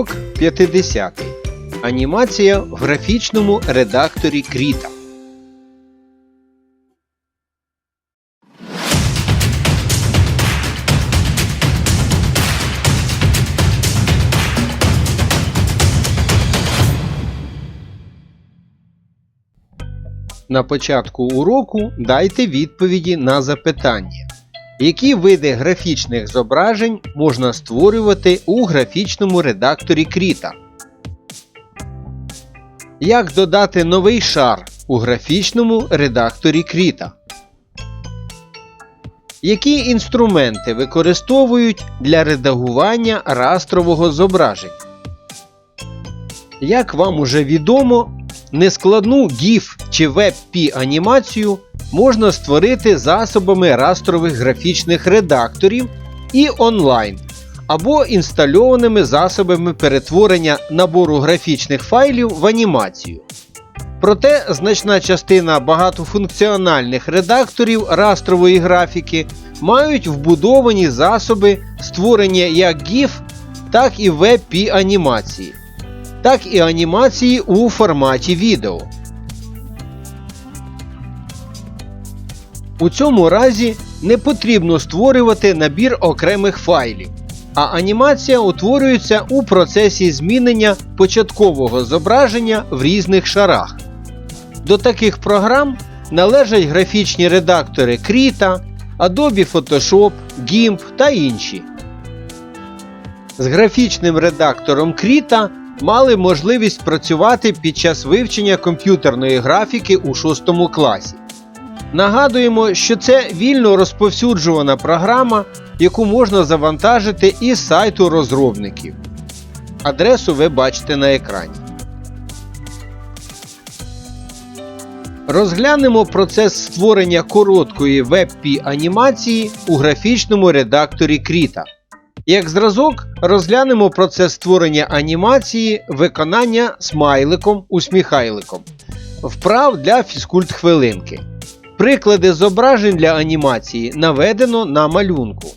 Урок 50. Анімація в графічному редакторі Кріта. На початку уроку дайте відповіді на запитання. Які види графічних зображень можна створювати у графічному редакторі Кріта? Як додати новий шар у графічному редакторі Кріта? Які інструменти використовують для редагування растрового зображення? Як вам уже відомо, нескладну GIF чи WebP анімацію можна створити засобами растрових графічних редакторів і онлайн, або інстальованими засобами перетворення набору графічних файлів в анімацію. Проте значна частина багатофункціональних редакторів растрової графіки мають вбудовані засоби створення як GIF, так і WebP анімації, так і анімації у форматі відео. У цьому разі не потрібно створювати набір окремих файлів, а анімація утворюється у процесі змінення початкового зображення в різних шарах. До таких програм належать графічні редактори Krita, Adobe Photoshop, GIMP та інші. З графічним редактором Krita мали можливість працювати під час вивчення комп'ютерної графіки у 6 класі. Нагадуємо, що це вільно розповсюджувана програма, яку можна завантажити із сайту розробників. Адресу ви бачите на екрані. Розглянемо процес створення короткої WebP анімації у графічному редакторі Krita. Як зразок, розглянемо процес створення анімації виконання смайликом усміхайликом. Вправ для фізкульт хвилинки. Приклади зображень для анімації наведено на малюнку.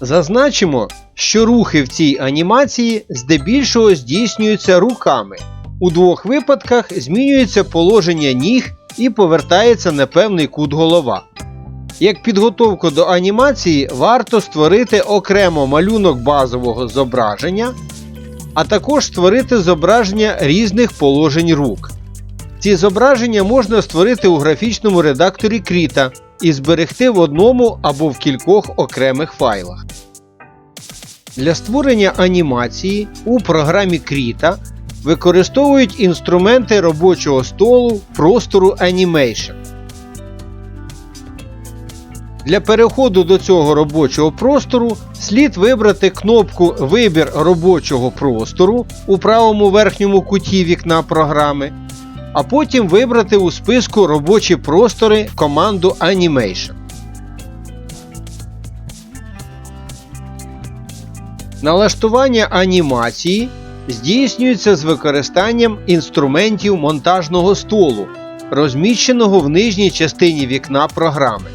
Зазначимо, що рухи в цій анімації здебільшого здійснюються руками. У двох випадках змінюється положення ніг і повертається на певний кут голова. Як підготовку до анімації варто створити окремо малюнок базового зображення, а також створити зображення різних положень рук. Ці зображення можна створити у графічному редакторі Krita і зберегти в одному або в кількох окремих файлах. Для створення анімації у програмі Krita використовують інструменти робочого столу простору Animation. Для переходу до цього робочого простору слід вибрати кнопку Вибір робочого простору у правому верхньому куті вікна програми, а потім вибрати у списку Робочі простори команду Animation. Налаштування анімації здійснюється з використанням інструментів монтажного столу, розміщеного в нижній частині вікна програми.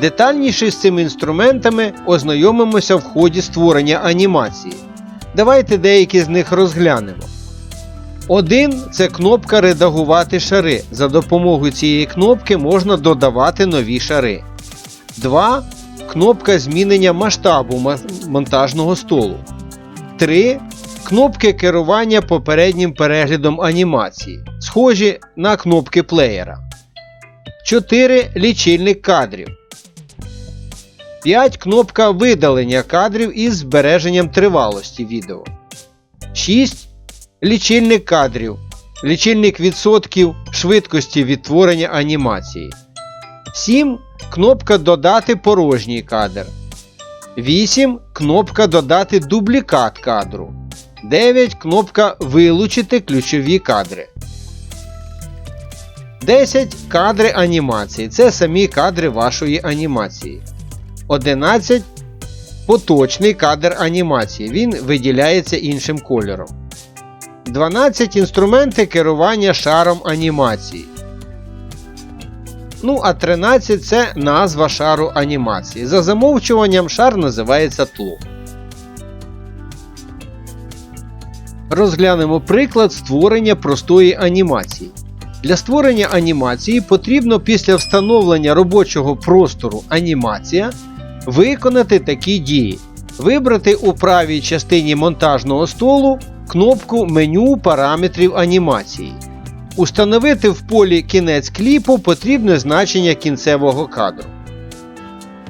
Детальніше з цими інструментами ознайомимося в ході створення анімації. Давайте деякі з них розглянемо. Один це кнопка Редагувати шари. За допомогою цієї кнопки можна додавати нові шари. 2. Кнопка змінення масштабу монтажного столу. 3. Кнопки керування попереднім переглядом анімації, схожі на кнопки плеєра. 4. Лічильник кадрів. 5. Кнопка видалення кадрів із збереженням тривалості відео. 6. Лічильник кадрів. Лічильник відсотків швидкості відтворення анімації. 7. Кнопка Додати порожній кадр. 8. Кнопка Додати дублікат кадру. 9. Кнопка Вилучити ключові кадри. 10. Кадри анімації. Це самі кадри вашої анімації. 11. Поточний кадр анімації. Він виділяється іншим кольором. 12 інструменти керування шаром анімації. Ну, а 13 це назва шару анімації. За замовчуванням шар називається тло. Розглянемо приклад створення простої анімації. Для створення анімації потрібно після встановлення робочого простору анімація виконати такі дії. Вибрати у правій частині монтажного столу кнопку меню параметрів анімації. Установити в полі кінець кліпу потрібне значення кінцевого кадру.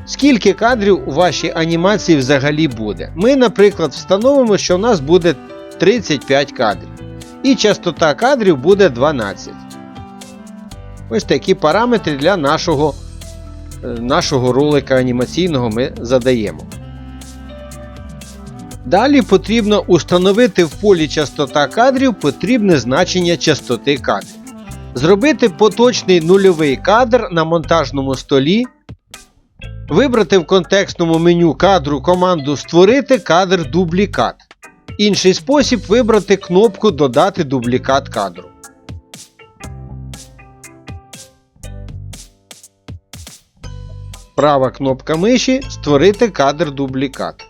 Скільки кадрів у вашій анімації взагалі буде? Ми, наприклад, встановимо, що в нас буде 35 кадрів. І частота кадрів буде 12. Ось такі параметри для нашого, е, нашого ролика анімаційного ми задаємо. Далі потрібно установити в полі частота кадрів потрібне значення частоти кадрів. Зробити поточний нульовий кадр на монтажному столі. Вибрати в контекстному меню кадру команду Створити кадр дублікат. Інший спосіб вибрати кнопку Додати дублікат кадру. Права кнопка миші Створити кадр дублікат.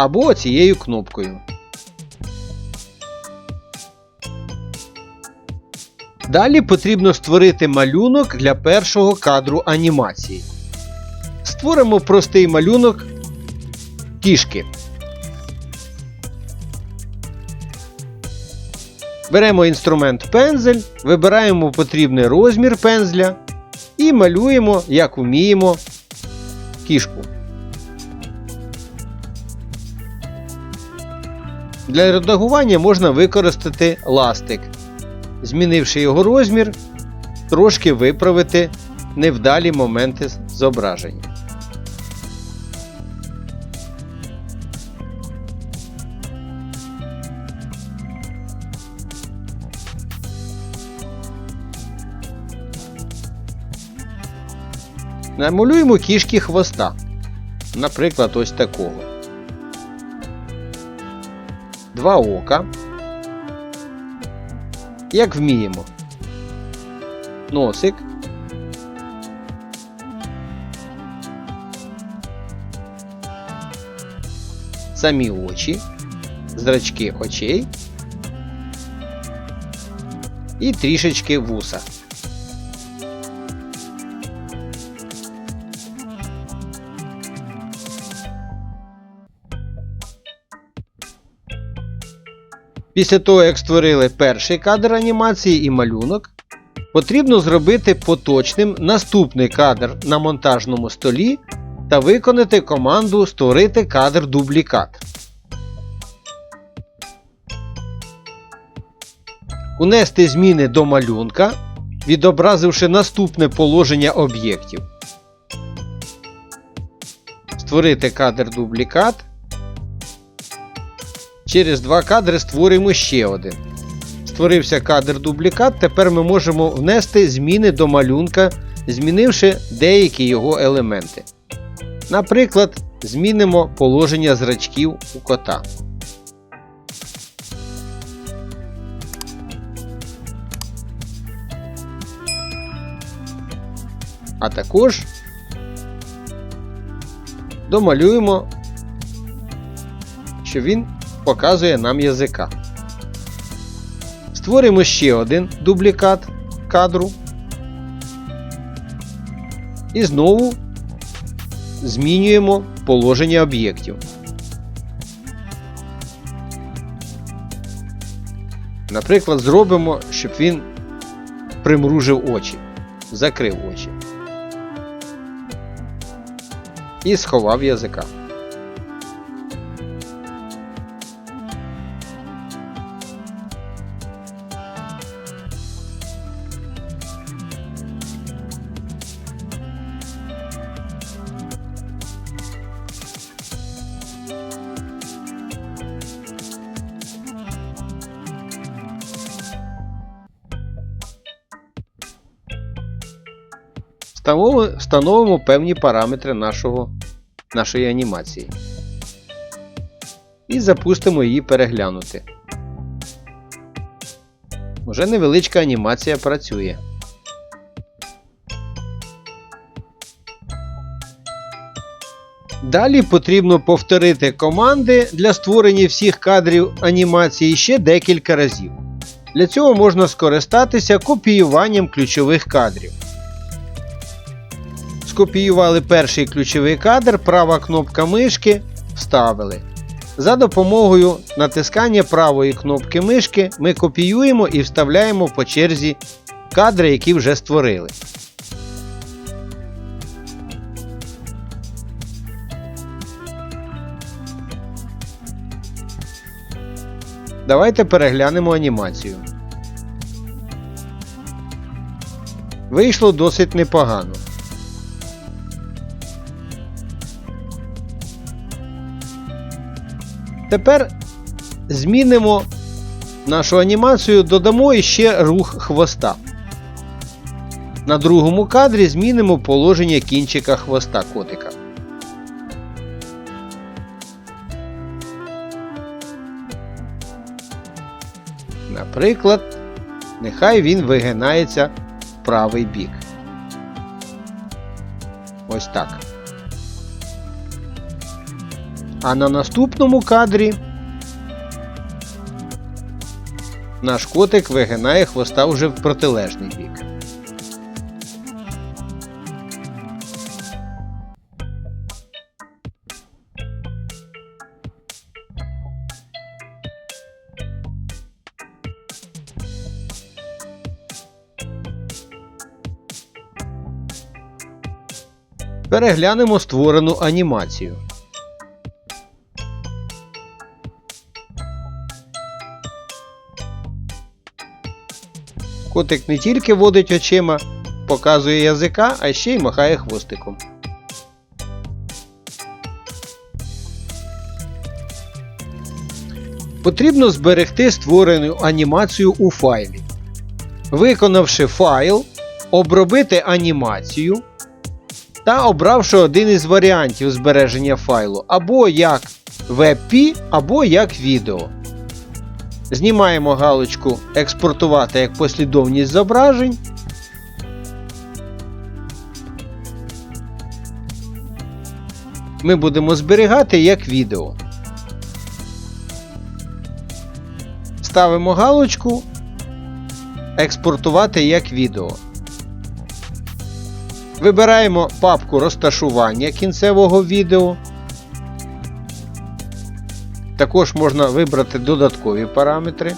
Або цією кнопкою. Далі потрібно створити малюнок для першого кадру анімації. Створимо простий малюнок кішки. Беремо інструмент пензель, вибираємо потрібний розмір пензля і малюємо, як вміємо, кішку. Для редагування можна використати ластик, змінивши його розмір, трошки виправити невдалі моменти зображення. Намалюємо кішки хвоста. Наприклад, ось такого. Два ока. Як вміємо. Носик. Самі очі, зрачки очей і трішечки вуса. Після того, як створили перший кадр анімації і малюнок, потрібно зробити поточним наступний кадр на монтажному столі та виконати команду Створити кадр дублікат. Унести зміни до малюнка, відобразивши наступне положення об'єктів. Створити кадр дублікат. Через два кадри створимо ще один. Створився кадр дублікат, тепер ми можемо внести зміни до малюнка, змінивши деякі його елементи. Наприклад, змінимо положення зрачків у кота. А також домалюємо, що він показує нам язика. Створимо ще один дублікат кадру. І знову змінюємо положення об'єктів. Наприклад, зробимо, щоб він примружив очі, закрив очі і сховав язика. Встановимо, певні параметри нашого, нашої анімації. І запустимо її переглянути. Уже невеличка анімація працює. Далі потрібно повторити команди для створення всіх кадрів анімації ще декілька разів. Для цього можна скористатися копіюванням ключових кадрів. Скопіювали перший ключовий кадр, права кнопка мишки вставили. За допомогою натискання правої кнопки мишки ми копіюємо і вставляємо по черзі кадри, які вже створили. Давайте переглянемо анімацію. Вийшло досить непогано. Тепер змінимо нашу анімацію, додамо іще рух хвоста. На другому кадрі змінимо положення кінчика хвоста котика. Наприклад, нехай він вигинається в правий бік. Ось так. А на наступному кадрі наш котик вигинає хвоста вже в протилежний бік. Переглянемо створену анімацію. Котик не тільки водить очима, показує язика, а ще й махає хвостиком. Потрібно зберегти створену анімацію у файлі. Виконавши файл, обробити анімацію та обравши один із варіантів збереження файлу або як WebP, або як відео. Знімаємо галочку Експортувати як послідовність зображень. Ми будемо зберігати як відео. Ставимо галочку Експортувати як відео. Вибираємо папку розташування кінцевого відео. Також можна вибрати додаткові параметри.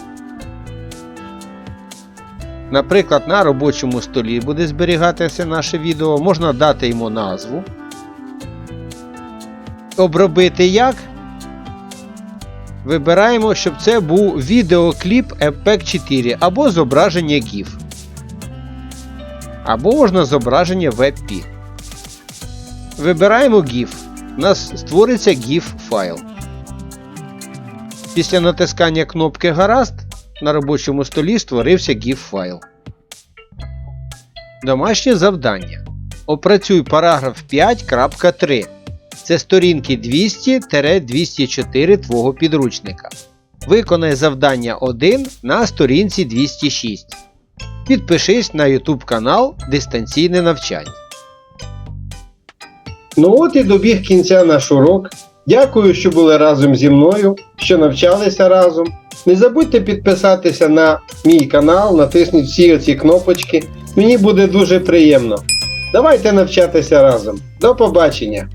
Наприклад, на робочому столі буде зберігатися наше відео, можна дати йому назву. Обробити як. Вибираємо, щоб це був відеокліп MPEG 4 або зображення GIF. Або можна зображення WebP. Вибираємо GIF. У нас створиться GIF файл. Після натискання кнопки Гаразд на робочому столі створився GIF файл. Домашнє завдання. Опрацюй параграф 5.3. Це сторінки 200-204 твого підручника. Виконай завдання 1 на сторінці 206. Підпишись на YouTube канал Дистанційне навчання. Ну от і добіг кінця наш урок. Дякую, що були разом зі мною, що навчалися разом. Не забудьте підписатися на мій канал, натисніть всі оці кнопочки. Мені буде дуже приємно. Давайте навчатися разом. До побачення!